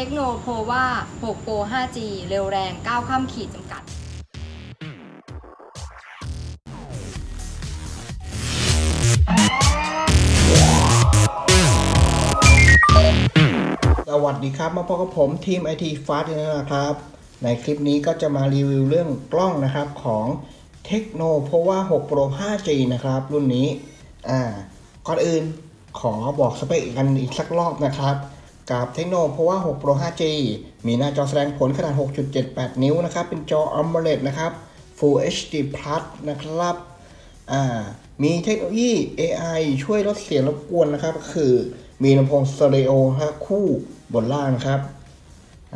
เทคโนโพวา6 Pro 5G เร็วแรง9ข้ามขีดจำกัด สวัสดีครับ มาพบกับผมทีม IT Fast นะครับ ในคลิปนี้ก็จะมารีวิวเรื่องกล้องนะครับของ Tecno Pova 6 Pro 5G นะครับ รุ่นนี้ อ่า ก่อนอื่นขอบอกสเปคกันอีกสักรอบนะครับ กับ Tecno Pova 6 Pro 5G มีหน้าจอแสดงผลขนาด 6.78 นิ้วนะครับ เป็นจอ AMOLED นะครับ Full HD Plus นะครับอ่ามีเทคโนโลยี AI ช่วยลดเสียงรบกวนนะครับ คือมีลำโพงสเตอริโอคู่บนล่างนะครับ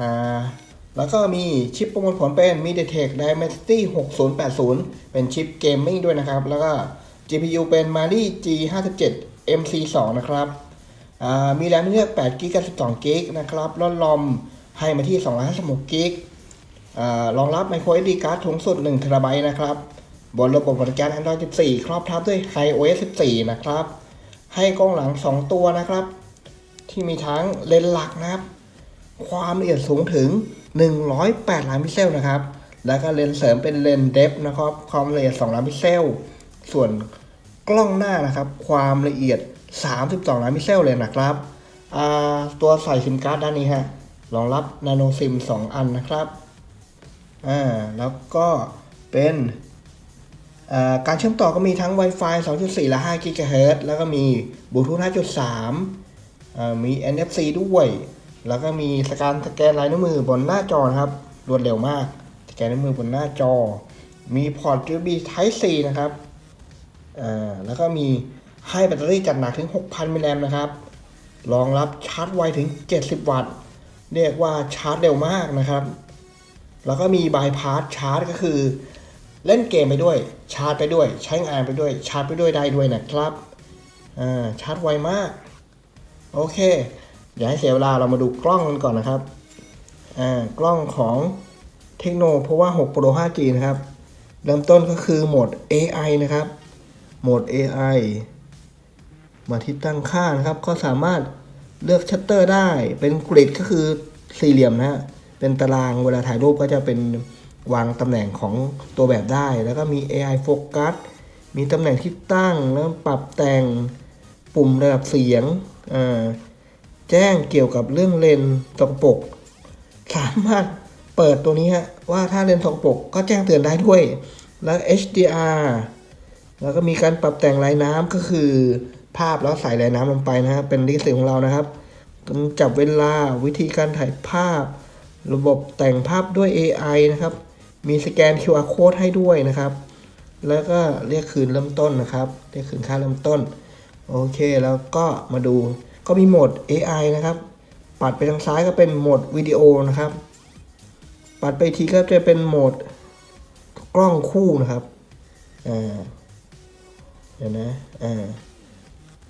อ่าแล้วก็มีชิปประมวลผลเป็น MediaTek Dimensity 6080 เป็นชิปเกมมิ่งด้วยนะครับ แล้วก็ GPU เป็น Mali G57 MC2 นะครับ มีแรมเลือก8 g b กับ12 g b นะครับล้วลอมให้มาที่256 g b อ่ารองรับ micro SD card ถุงสุด1 t b นะครับ บนระบบบริการ Android 14 ครอบทับด้วย iOS 14 นะครับ ให้กล้องหลัง 2 ตัวนะครับ ที่มีทั้งเลนส์หลักนะครับ ความละเอียดสูงถึง 108 ล้านพิกเซลนะครับ แล้วก็เลนส์เสริมเป็นเลนส์เดฟนะครับ ความละเอียด 2 ล้านพิกเซล ส่วนกล้องหน้านะครับ ความละเอียด 32 ล้านพิกเซลเลยนะครับ ตัวใส่ซิมการ์ดด้านนี้ฮะ รองรับนาโนซิม 2 อันนะครับ อ่า แล้วก็เป็นการเชื่อมต่อก็มีทั้ง Wi-Fi 2.4 และ5 GHz แล้วก็มีบลูทูธ5.3อ่ามี NFC ด้วย แล้วก็มีสการสแกนลายนิ้วมือบนหน้าจอครับ รวดเร็วมาก สแกนนิ้วมือบนหน้าจอ มีพอร์ต USB Type C นะครับ แล้วก็มี ให้แบตเตอรี่จัดหนักถึง 6,000 มิลลิแอมป์นะครับ รองรับชาร์จไวถึง 70 วัตต์ เรียกว่าชาร์จเร็วมากนะครับ แล้วก็มีบายพาสชาร์จก็คือ เล่นเกมไปด้วย ชาร์จไปด้วย ใช้งานไปด้วย ชาร์จไปด้วยได้ด้วยนะครับอ่าชาร์จไวมาก โอเค อย่าให้เสียเวลาเรามาดูกล้องกันก่อนนะครับอ่ากล้องของเทคโนเพราะว่า 6 Pro 5G นะครับ เริ่มต้นก็คือโหมด AI นะครับ โหมด AI มาที่ตั้งค่านะครับ ก็สามารถเลือกชัตเตอร์ได้ เป็นกริดก็คือสี่เหลี่ยมนะฮะ เป็นตารางเวลาถ่ายรูปก็จะเป็นวางตำแหน่งของตัวแบบได้ แล้วก็มี AI Focus มีตำแหน่งที่ตั้งแล้วปรับแต่งปุ่มระดับเสียง แจ้งเกี่ยวกับเรื่องเลนส์ตกปก สามารถเปิดตัวนี้ฮะว่าถ้าเลนส์ตกปกก็แจ้งเตือนได้ด้วย แล้ว HDR แล้วก็มีการปรับแต่งลายน้ำก็คือ ภาพแล้วใส่ลายน้ำลงไปนะครับเป็นลิขสิทธิ์ของเรานะครับการจับเวลาวิธีการถ่ายภาพ ระบบแต่งภาพด้วย AI นะครับ มีสแกน QR code ให้ด้วยนะครับ แล้วก็เรียกคืนเริ่มต้นนะครับ เรียกคืนค่าเริ่มต้น โอเคแล้วก็มาดูก็มีโหมด AI นะครับ ปัดไปทางซ้ายก็เป็นโหมดวิดีโอนะครับ ปัดไปทีก็จะเป็นโหมดกล้องคู่นะครับ อ่า เดี๋ยวนะ อ่า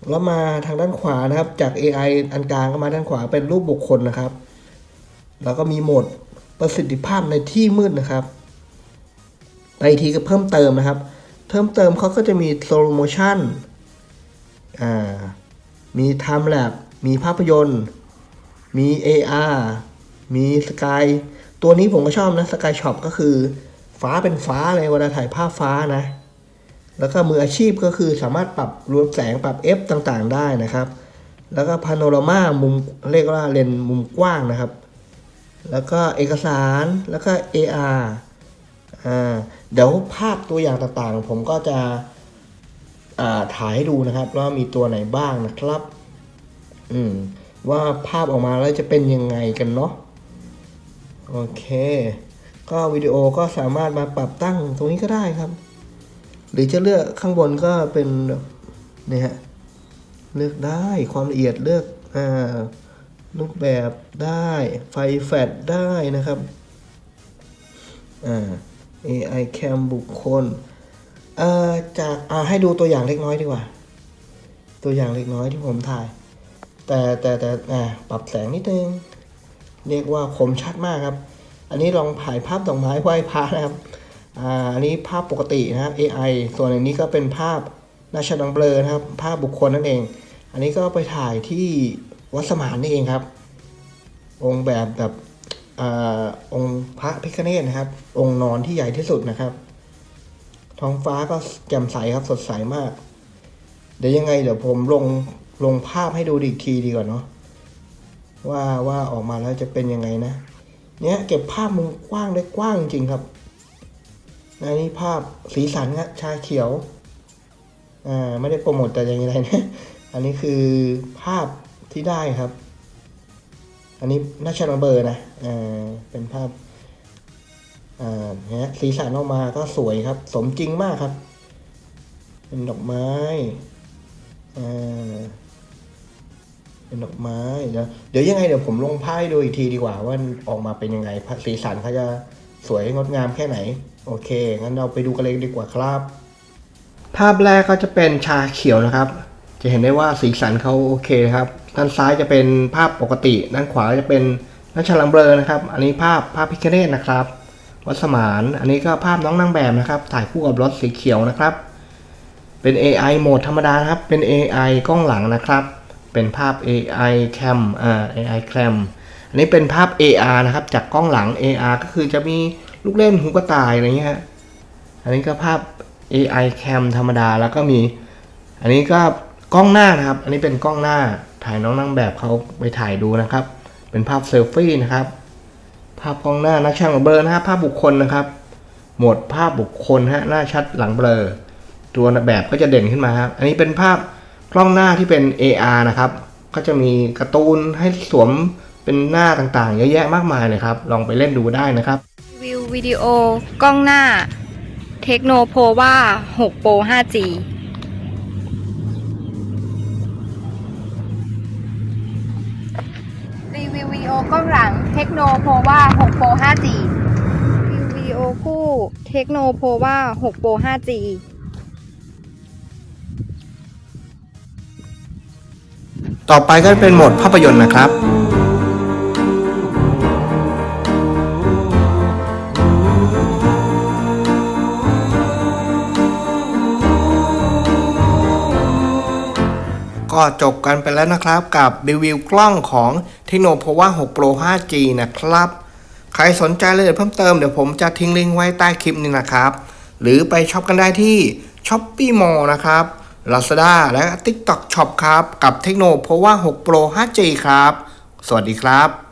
แล้วมาทางด้านขวานะครับ จาก AI อันกลางก็มาด้านขวาเป็นรูปบุคคลนะครับ แล้วก็มีโหมดประสิทธิภาพในที่มืดนะครับ ไปอีกทีก็เพิ่มเติมนะครับ เพิ่มเติมเขาก็จะมี slow motion อ่ามี time lapse มีภาพยนตร์ มี AR มีสกายตัวนี้ผมก็ชอบนะสกายช็อปก็คือ ฟ้าเป็นฟ้าเลยเวลาถ่ายภาพฟ้านะ แล้วก็มืออาชีพก็คือสามารถปรับรวมแสงปรับ F ต่างๆ ได้นะครับ แล้วก็พาโนรามามุมเรียกว่าเลนมุมกว้างนะครับ แล้วก็เอกสารแล้วก็ AR อ่าเดี๋ยวภาพตัวอย่างต่างๆ ผมก็จะอ่าถ่ายให้ดูนะครับว่ามีตัวไหนบ้างนะครับ อืมว่าภาพออกมาแล้วจะเป็นยังไงกันเนาะโอเค ก็วิดีโอก็สามารถมาปรับตั้งตรงนี้ก็ได้ครับ หรือจะเลือกข้างบนก็เป็นแบบนี่ฮะเลือกได้ความละเอียดเลือกอ่ารูปแบบได้ไฟแฟลชได้นะครับอ่า AI cam บุคคลเอ่อจากอ่าให้ดูตัวอย่างเล็กน้อยดีกว่า ตัวอย่างเล็กน้อยที่ผมถ่าย แต่แต่แต่อ่าปรับแสงนิดนึง เรียกว่าคมชัดมากครับ อันนี้ลองถ่ายภาพดอกไม้ไหว้พระนะครับ อันนี้ภาพปกตินะครับ AI ส่วนอันนี้ก็เป็นภาพนาชดังเบลอนะครับ ภาพบุคคลนั่นเอง อันนี้ก็ไปถ่ายที่วัดสมานนี่เองครับ องค์แบบแบบอองค์พระพิฆเนศนะครับ องค์นอนที่ใหญ่ที่สุดนะครับ ท้องฟ้าก็แจ่มใสครับสดใสมาก เดี๋ยวยังไงเดี๋ยวผมลงลงภาพให้ดูอีกทีดีกว่าเนาะว่าว่าออกมาแล้วจะเป็นยังไงนะ เนี้ยเก็บภาพมุมกว้างได้กว้างจริงครับ อันนี้ภาพสีสันครับชาเขียว อ่า ไม่ได้โปรโมทแต่อย่างไรนะ อันนี้คือภาพที่ได้ครับ อันนี้น่าชนเบอร์นะ อ่า เป็นภาพ อ่าเนี่ยสีสันออกมาก็สวยครับ สมจริงมากครับ เป็นดอกไม้ อ่าเป็นดอกไม้เดี๋ยวเดี๋ยวยังไงเดี๋ยวผมลงภาพให้ดูอีกทีดีกว่าว่าออกมาเป็นยังไงสีสันเขาจะสวยงดงามแค่ไหน โอเค งั้นเราไปดูกันเลยดีกว่าครับ ภาพแรกก็จะเป็นชาเขียวนะครับ จะเห็นได้ว่าสีสันเขาโอเคครับ ด้านซ้ายจะเป็นภาพปกติ ด้านขวาจะเป็นนักฉลังเบลอนะครับ อันนี้ภาพภาพพิคเนตนะครับ วัสมาน อันนี้ก็ภาพน้องนางแบบนะครับ ถ่ายคู่กับรถสีเขียวนะครับ เป็น AI โหมดธรรมดาครับ เป็น AI กล้องหลังนะครับ เป็นภาพ AI cam อ่า AI cam อันนี้เป็นภาพ AR นะครับ จากกล้องหลัง AR ก็คือจะมี ลูกเล่นหูกระต่ายอะไรเงี้ยอันนี้ก็ภาพ AI cam ธรรมดาแล้วก็มี อันนี้ก็กล้องหน้านะครับ อันนี้เป็นกล้องหน้าถ่ายน้องนางแบบเขาไปถ่ายดูนะครับ เป็นภาพเซลฟี่นะครับ ภาพกล้องหน้านักช่างเบลอนะครับภาพบุคคลนะครับ หมวดภาพบุคคลฮะหน้าชัดหลังเบลอตัวแบบก็จะเด่นขึ้นมาครับอันนี้เป็นภาพกล้องหน้าที่เป็น AR นะครับ ก็จะมีการ์ตูนให้สวมเป็นหน้าต่างๆ เยอะแยะมากมายเลยครับ ลองไปเล่นดูได้นะครับ วิดีโอกล้องหน้า เทคโนโพว่า6 Pro 5G รีวิววิดีโอกล้องหลังเทคโนโพว่า6 Pro 5G รีวิววิดีโอคู่เทคโนโพว่า6 Pro 5G ต่อไปก็เป็นโหมดภาพยนตร์นะครับ ก็จบกันไปแล้วนะครับกับรีวิวกล้องของ t e c h n o p o v a 6 Pro 5G นะครับ ใครสนใจรายละเอียดเพิ่มเติมเดี๋ยวผมจะทิ้งลิงก์ไว้ใต้คลิปนี้นะครับ หรือไปช็อปกันได้ที่ Shopee Mall นะครับ Lazada และ TikTok Shop ครับ กับ t e c h n o p o v a 6 Pro 5G ครับ สวัสดีครับ